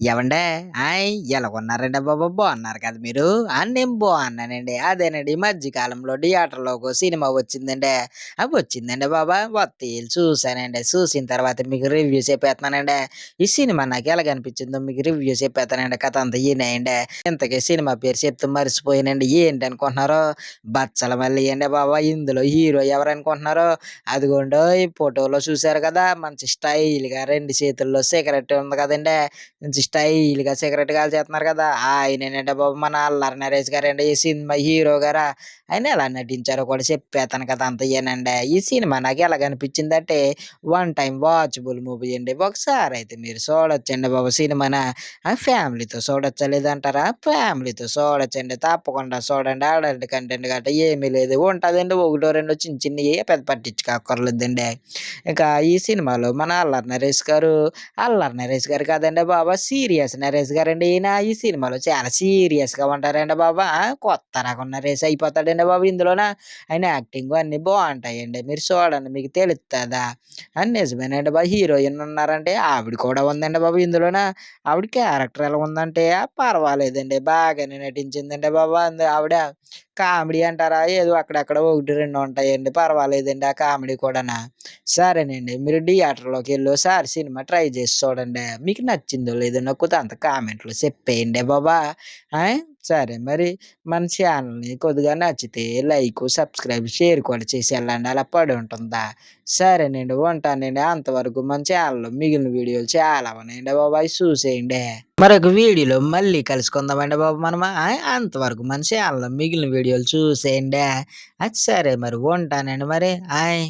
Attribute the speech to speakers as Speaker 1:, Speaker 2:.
Speaker 1: ఏవండే ఆయ్ ఎలా ఉన్నారండి బాబా? బాగున్నారు కదా మీరు? నేను బాగున్నానండి. అదేనండి ఈ మధ్యకాలంలో థియేటర్లోకి థియేటర్లో సినిమా వచ్చిందండి. అవి వచ్చిందండి బాబా వత్తి చూసానండి చూసిన తర్వాత మీకు రివ్యూ చెప్పేస్తున్నానండి ఈ సినిమా నాకు ఎలాగ అనిపించిందో మీకు రివ్యూ చెప్పేస్తానండి కథ అంతా ఈయనండి ఇంతకీ సినిమా పేరు చెప్తే మర్చిపోయానండి ఏంటి అనుకుంటున్నారు బచ్చల మళ్ళీ అండి బాబా ఇందులో హీరో ఎవరు అనుకుంటున్నారు అదిగోండో ఈ ఫోటోలో చూసారు కదా మంచి స్టైల్గా రెండు చేతుల్లో సిగరెట్ ఉంది కదండి. మంచి స్టైల్‌గా సిగరెట్ కాల్చేస్తున్నారు కదా! ఆయనేనండి బాబు మన అల్లరి నరేష్ గారండి. ఈ సినిమా హీరో గారా ఆయన ఎలా నటించారో కూడా చెప్పేతాను కదా! అంతా ఏనండి ఈ సినిమా నాకు ఎలాగనిపించిందంటే వన్ టైం వాచబుల్ మూవీ అండి. ఒకసారి అయితే మీరు చూడొచ్చండి బాబు సినిమాన. ఆ ఫ్యామిలీతో చూడొచ్చా లేదంటారా? ఫ్యామిలీతో చూడొచ్చండి. తప్పకుండా చూడండి. అడల్ట్ కంటెంట్ గట్ట ఏమీ లేదు. ఉంటుందండి ఒకటో రెండో చిన్న చిన్నయి పెద్ద పట్టించుకోక్కర్లేదండి. ఇంకా ఈ సినిమాలో మన అల్లరి నరేష్ గారు, అల్లరి నరేష్ గారు కాదండి సి సీరియస్ నరేష్ గారండి ఈయన ఈ సినిమాలో చాలా సీరియస్‌గా ఉంటారండి బాబా కొత్త రకం నరేష్ అయిపోతాడండి బాబు ఇందులోన. ఆయన యాక్టింగ్ అన్నీ బాగుంటాయండి మీరు చూడండి మీకు తెలుస్తుందా అని నిజమేనండి బాబు హీరోయిన్ ఉన్నారంటే ఆవిడ కూడా ఉందండి బాబు ఇందులోన. ఆవిడ క్యారెక్టర్ ఎలా ఉందంటే పర్వాలేదండి. బాగానే నటించిందండి బాబు ఆవిడ. కామెడీ అంటారా ఏదో అక్కడక్కడ ఒకటి రెండు ఉంటాయండి. పర్వాలేదండి ఆ కామెడీ కూడానా సరేనండి మీరు థియేటర్లోకి వెళ్ళి ఓసారి సినిమా ట్రై చేసి చూడండి. మీకు నచ్చిందో లేదో నాకు అంత కామెంట్‌లో చెప్పేయండి బాబా. సరే మరి మన ఛానల్‌ని కొద్దిగా నచ్చితే లైక్ సబ్స్క్రైబ్, షేర్ కూడా చేసి వెళ్ళండి అలా పడి ఉంటుందా. సరేనండి ఉంటానండి. అంతవరకు మన ఛానల్‌లో మిగిలిన వీడియోలు చాలా ఉన్నాయండి బాబా చూసేయండి. మరొక వీడియోలో మళ్ళీ కలుసుకుందామండి బాబు మనమా అంతవరకు మన ఛానల్‌లో మిగిలిన వీడియోలు చూసేయండి. సరే మరి ఉంటానండి మరి. ఆయ్!